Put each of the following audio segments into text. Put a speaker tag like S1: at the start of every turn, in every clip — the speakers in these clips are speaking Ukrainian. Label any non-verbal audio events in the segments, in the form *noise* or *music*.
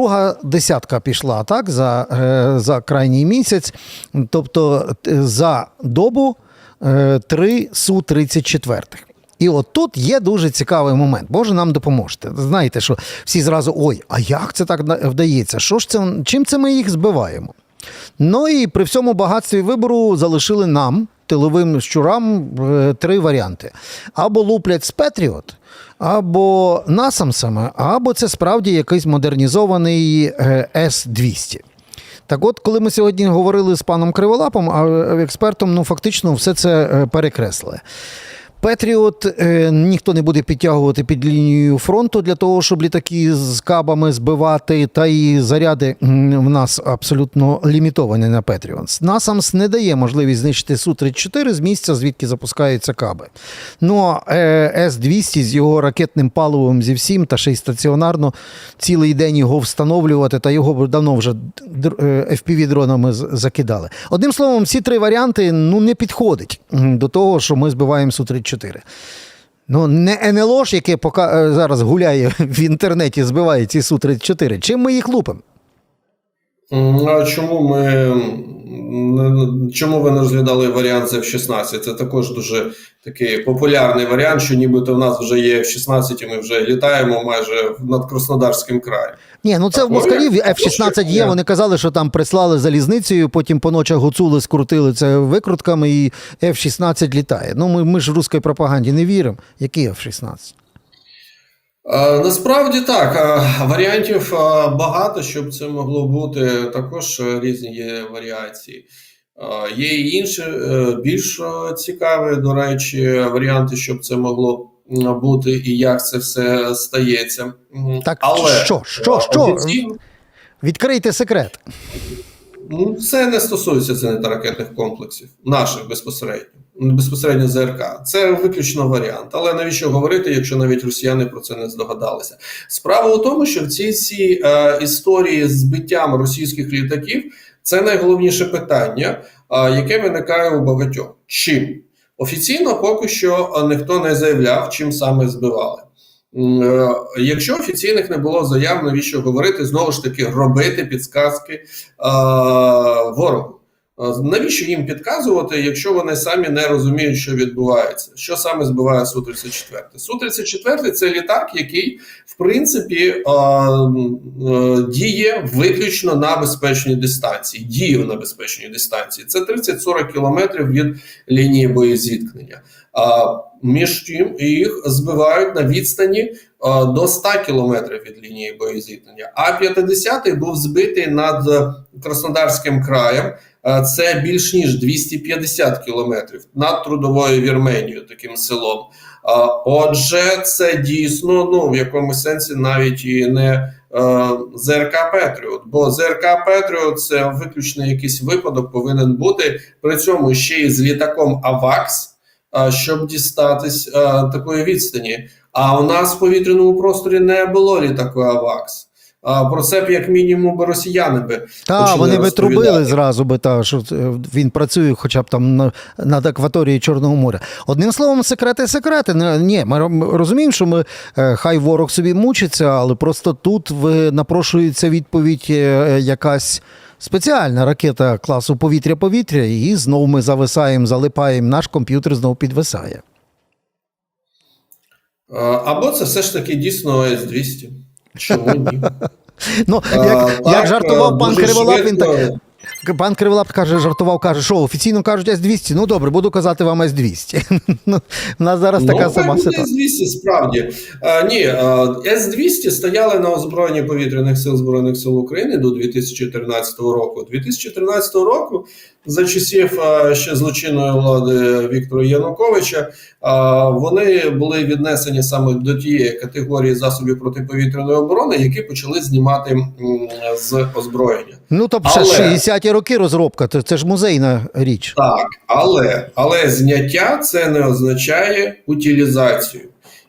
S1: друга десятка пішла так за, е, за крайній місяць. Тобто е, за добу е, три су 34 І от тут є дуже цікавий момент. Боже, нам допоможете. Знаєте, що всі зразу ой, а як це так вдається? Що ж це чим це ми їх збиваємо? Ну і при всьому багатстві вибору залишили нам, тиловим щурам, е, три варіанти: або луплять з Петріот, або насамсами, або це справді якийсь модернізований е, С-200. Так от, коли ми сьогодні говорили з паном Криволапом, е, експертом, ну фактично все це перекреслили. Петріот е, ніхто не буде підтягувати під лінією фронту для того, щоб літаки з кабами збивати, та і заряди в нас абсолютно лімітовані на Петріот. Насамс не дає можливість знищити Су-34 з місця, звідки запускаються каби. Ну а е, С-200 з його ракетним паливом зі всім, та ще й стаціонарно цілий день його встановлювати, та його давно вже FPV-дронами закидали. Одним словом, ці три варіанти ну, не підходять до того, що ми збиваємо Су-34. Ну, не НЛО яке пока, е, зараз гуляє *laughs* в інтернеті, збиває ці Су-34. Чим ми їх лупимо?
S2: А чому ми чому ви не розглядали варіант з F-16? Це також дуже такий популярний варіант, що нібито в нас вже є F-16, і ми вже літаємо майже над Краснодарським краєм.
S1: Ні, ну це в
S2: Так,
S1: москалів
S2: ну,
S1: F-16 є. Вони казали, що там прислали залізницею, потім по ночах гуцули, скрутили це викрутками, і F-16 літає. Ну, ми, ми ж русській пропаганді не віримо. Який F-16?
S2: А, Насправді так, варіантів багато, щоб це могло бути. Також е, різні є варіації. Є і інші е, більш е, цікаві, до речі, варіанти, щоб це могло бути і як це все стається.
S1: Так
S2: Але
S1: що, що, що? Відкрийте секрет.
S2: Ну, це не стосується зенітно-ракетних комплексів, наших безпосередньо, безпосередньо ЗРК. Це виключно варіант. Але навіщо говорити, якщо навіть росіяни про це не здогадалися? Справа у тому, що в цій всій е, історії з збиттям російських літаків це найголовніше питання, е, яке виникає у багатьох. Чим? Офіційно поки що е, ніхто не заявляв, чим саме збивали. Е, Якщо офіційних не було заяв, навіщо говорити знову ж таки робити підсказки е, ворогу? Навіщо їм підказувати, якщо вони самі не розуміють, що відбувається? Що саме збиває су 34 Су 34 це літак, який в принципі е, діє виключно на безпечній дистанції. Діє на безпечній дистанції. Це 30-40 кілометрів від лінії боєзіткнення. А між тим їх збивають на відстані до 100 кілометрів від лінії боєзіткнення. А 50-й був збитий над е, Краснодарським краєм. Е, Це більш ніж 250 кілометрів над трудовою Вірменією, таким селом. Отже, це дійсно ну в якомусь сенсі навіть і не е, ЗРК Петріот, бо ЗРК Петріот це виключно якийсь випадок повинен бути при цьому ще й з літаком АВАКС, щоб дістатись е, такої відстані. А у нас в повітряному просторі не було літаку АВАКС. А про це б як мінімум би росіяни би
S1: Та, вони би трубили зразу би, та, що він працює хоча б там на, над акваторією Чорного моря. Одним словом, секрети секрети. Ні, ми розуміємо, що ми е, хай ворог собі мучиться, але просто тут напрошується відповідь е, якась. Спеціальна ракета класу повітря-повітря, і знову ми зависаємо, залипаємо, наш комп'ютер знову підвисає.
S2: Або це все ж таки дійсно С-200. *laughs* Чому ні?
S1: Ну,
S2: А,
S1: як,
S2: так,
S1: жартував
S2: е,
S1: пан Криволап, він так. Пан Криволап каже, жартував, каже, що офіційно кажуть С-200. Ну добре, буду казати вам С-200. *laughs* Ну, У нас зараз така
S2: ну,
S1: сама
S2: хай
S1: ситуація.
S2: С-200, справді. А, ні, а, С-200 стояли на озброєнні повітряних сил Збройних сил України до 2013 року. 2013 року, за часів а, ще злочинної влади Віктора Януковича, а, вони були віднесені саме до тієї категорії засобів протиповітряної оборони, які почали знімати з озброєння.
S1: Ну, тобто
S2: Але-
S1: 60-ті роки розробка, то це ж музейна річ.
S2: Так, але, але зняття це не означає утилізацію.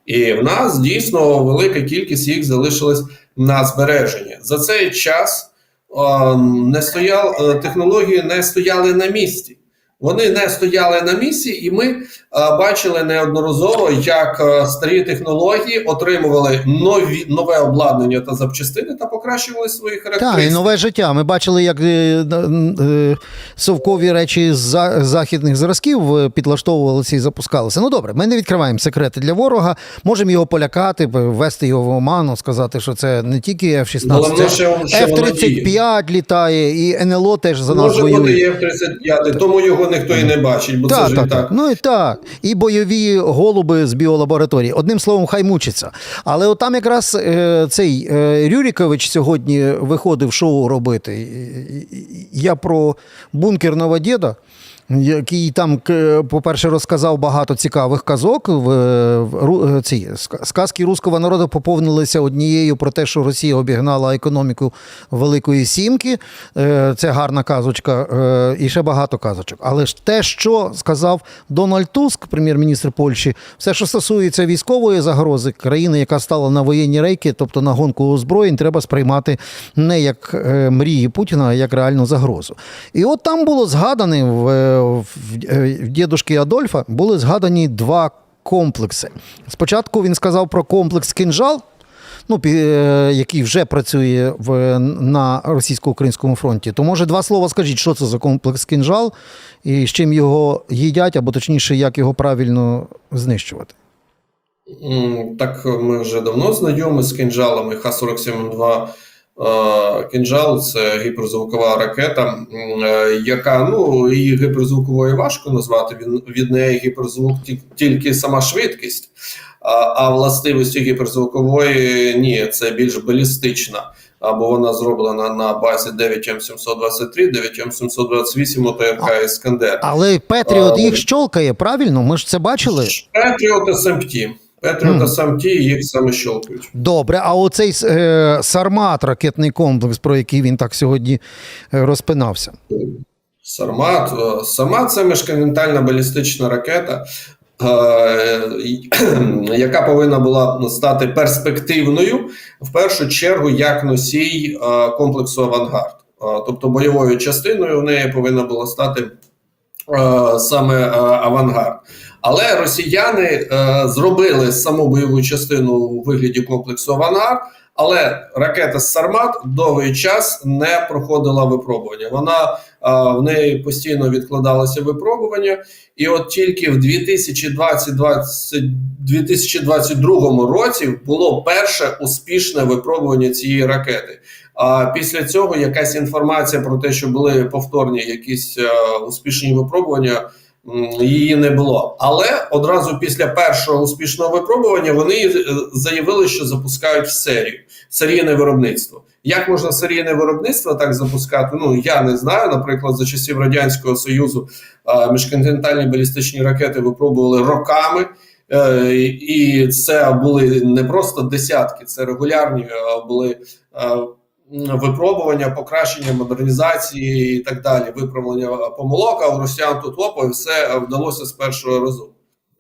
S2: І в нас дійсно велика кількість їх залишилась на збереженні. За цей час е, не стоял, е, технології не стояли на місці. Вони не стояли на місці, і ми бачили неодноразово, як е, старі технології отримували нові нове обладнання та запчастини та покращували свої
S1: Так, і нове життя. Ми бачили, як е, е, совкові речі з західних зразків е, підлаштовувалися і запускалися. Ну добре, ми не відкриваємо секрети для ворога. Можемо його полякати, ввести його в оману, сказати, що це не тільки F-16,
S2: Головне,
S1: це
S2: що, що воно діє.
S1: F-35 літає, і НЛО теж за нас
S2: Може бути
S1: воює.
S2: F-35, тому його ніхто і не бачить, бо це
S1: Так,
S2: ж
S1: так, так.
S2: так.
S1: Ну і так. І бойові голуби з біолабораторії. Одним словом, хай мучиться. Але от там якраз е, цей е, Рюрікович сьогодні виходив шоу робити. Я про бункер Новодєда. Який там, по-перше, розказав багато цікавих казок. В, ці сказки руського народу поповнилися однією про те, що Росія обігнала економіку Великої Сімки. Е, Це гарна казочка, е, і ще багато казочок. Але ж те, що сказав Дональд Туск, прем'єр-міністр Польщі, все, що стосується військової загрози країни, яка стала на воєнні рейки, тобто на гонку озброєнь, треба сприймати не як е, мрії Путіна, а як реальну загрозу. І от там було згадане в, в, е, в дідушки Адольфа були згадані два комплекси. Спочатку він сказав про комплекс кінжал. Ну, е, який вже працює в, на російсько-українському фронті, то може два слова скажіть, що це за комплекс кінжал і з чим його їдять, або точніше, як його правильно знищувати.
S2: Так ми вже давно знайомі з кінжалами Х-47М2. Е, Кінжал це гіперзвукова ракета, е, яка ну її гіперзвуковою важко назвати. Він від неї гіперзвук тільки сама швидкість. А, а властивості гіперзвукової ні, це більш балістична. Або вона зроблена на базі 9М723, 9М728 ОТРК Іскандер.
S1: Але Петріот їх щолкає, правильно? Ми ж це бачили.
S2: Петріот СМТ. Петріот СМТ їх саме щелкають.
S1: Добре, а оцей е, Сармат, ракетний комплекс, про який він так сьогодні е, розпинався.
S2: Сармат. е, Сармат це міжконтинентальна балістична ракета, е, *clears throat* яка повинна була стати перспективною в першу чергу як носій комплексу Авангард. Тобто бойовою частиною в неї повинна була стати саме Авангард. Але росіяни е, зробили саму бойову частину у вигляді комплексу Авангард. Але ракета Сармат довгий час не проходила випробування. Вона а, в неї постійно відкладалося випробування, і от тільки в 2020, 2022 році було перше успішне випробування цієї ракети. А після цього якась інформація про те, що були повторні якісь е, успішні випробування. Її не було, але одразу після першого успішного випробування вони е, заявили, що запускають в серію серійне виробництво. Як можна серійне виробництво так запускати? Ну я не знаю. Наприклад, за часів радянського союзу е, міжконтинентальні балістичні ракети випробували роками, е, і це були не просто десятки, це регулярні були. Е, Випробування, покращення модернізації і так далі, виправлення помилок, а у росіян тут опа, і все вдалося з першого разу.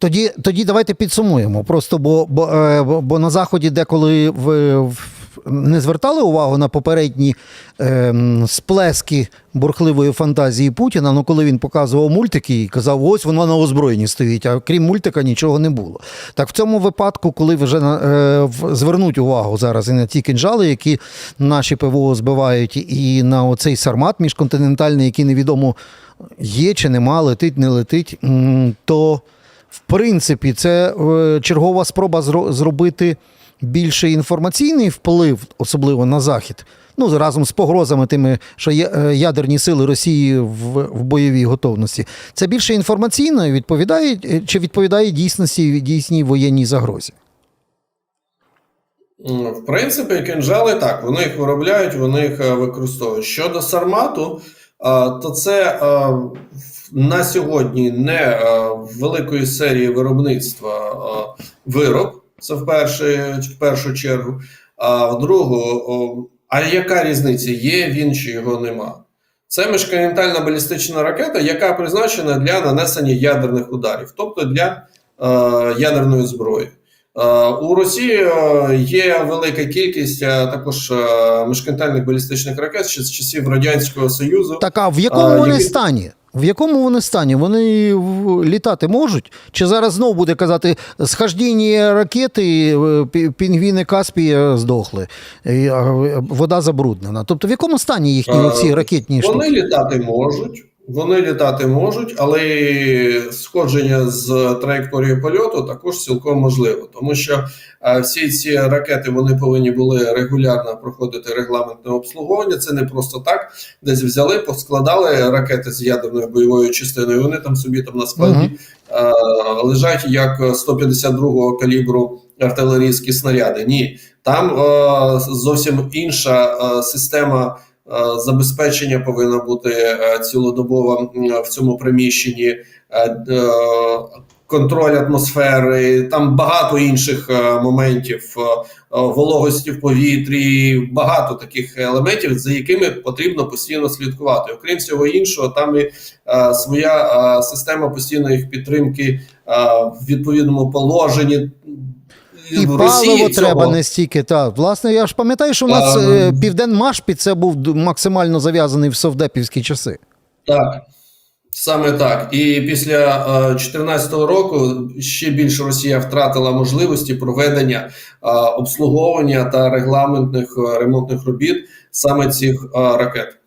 S1: Тоді, тоді давайте підсумуємо. Просто бо, бо, е, бо, бо на заході деколи в, в, не звертали увагу на попередні ем, сплески бурхливої фантазії Путіна. Ну, коли він показував мультики і казав, ось воно на озброєнні стоїть, а крім мультика нічого не було. Так в цьому випадку, коли вже е, звернуть увагу зараз і на ті кинжали, які наші ПВО збивають, і на оцей сармат міжконтинентальний, який невідомо є чи нема, летить, не летить, то. В принципі, це е, чергова спроба зробити більше інформаційний вплив, особливо на Захід. Ну, разом з погрозами тими, що е, ядерні сили Росії в, в бойовій готовності. Це більше інформаційно відповідає е, чи відповідає дійсності дійсній воєнній загрозі?
S2: В принципі, кинжали так, вони їх виробляють, вони їх е, використовують. Щодо сармату, то це на сьогодні не великої серії виробництва вироб, це в першу, в першу чергу. А в другу, а яка різниця? Є він чи його нема? Це міжконтинентальна балістична ракета, яка призначена для нанесення ядерних ударів, тобто для е, ядерної зброї. Е, У Росії е, є велика кількість е, також е, міжконтинентальних балістичних ракет ще з часів Радянського Союзу.
S1: Так, а в якому
S2: А,
S1: вони
S2: які-
S1: стані? В якому вони стані? Вони літати можуть? Чи зараз знову буде казати схождіння ракети, е, пінгвіни Каспія здохли, вода забруднена? Тобто, в якому стані їхні
S2: Е,
S1: ці ракетні
S2: Вони літати можуть. Вони літати можуть, але сходження з траєкторії польоту також цілком можливо, тому що е, всі ці ракети вони повинні були регулярно проходити регламентне обслуговування. Це не просто так, десь взяли, поскладали ракети з ядерною бойовою частиною. Вони там собі там на складі е, лежать як 152-го калібру артилерійські снаряди. Ні, там е, зовсім інша система. Е, Забезпечення повинна бути е, цілодобово в цьому приміщенні, е, контроль атмосфери, там багато інших моментів, вологості в повітрі, багато таких елементів, за якими потрібно постійно слідкувати. Окрім всього іншого, там і своя система постійної підтримки в відповідному положенні.
S1: І паливо
S2: цього-
S1: треба не стільки. Так. Власне, я ж пам'ятаю, що у нас
S2: Ем.
S1: е, Південмаш під це був максимально зав'язаний в совдепівські часи.
S2: Так, саме так. І після 2014 року ще більше Росія втратила можливості проведення е, обслуговування та регламентних е, ремонтних робіт саме цих е, ракет.